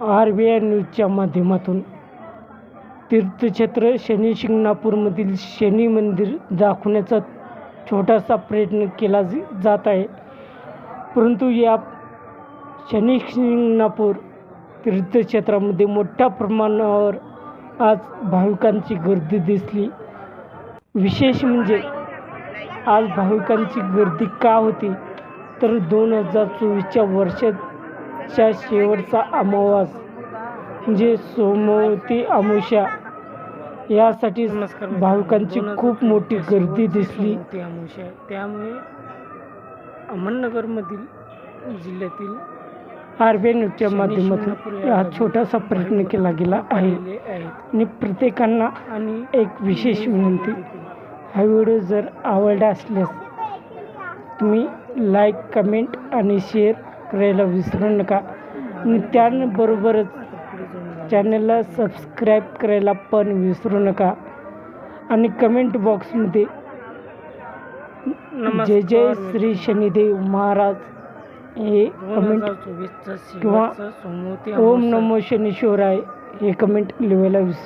R B I न्यूजच्या माध्यमातून तीर्थक्षेत्र शनी शिंगणापूरमधील शनी मंदिर दाखवण्याचा छोटासा प्रयत्न केला जात आहे. परंतु या शनी शिंगणापूर तीर्थक्षेत्रामध्ये मोठ्या प्रमाणावर आज भाविकांची गर्दी दिसली. विशेष म्हणजे आज भाविकांची गर्दी का होती? तर दोन हजार चोवीसच्या वर्षात वर्षाच्या शेवटचा अमावास म्हणजे सोमवती अमावस्या यासाठी भाविकांची खूप मोठी गर्दी दिसली. त्यामुळे अहमदनगरमधील जिल्ह्यातील आर बी आय न्यूजच्या माध्यमातून हा छोटासा प्रयत्न केला गेला आहे. आणि प्रत्येकांना आणि एक विशेष विनंती हा व्हिडिओ जर आवडला असल्यास तुम्ही लाईक कमेंट आणि शेअर करायला विसरू नका. आणि त्याबरोबरच चॅनलला सबस्क्राईब करायला पण विसरू नका. आणि कमेंट बॉक्समध्ये जय जय श्री शनिदेव महाराज हे कमेंट किंवा ओम नमो शनीश्वराय हे कमेंट लिहायला विसरू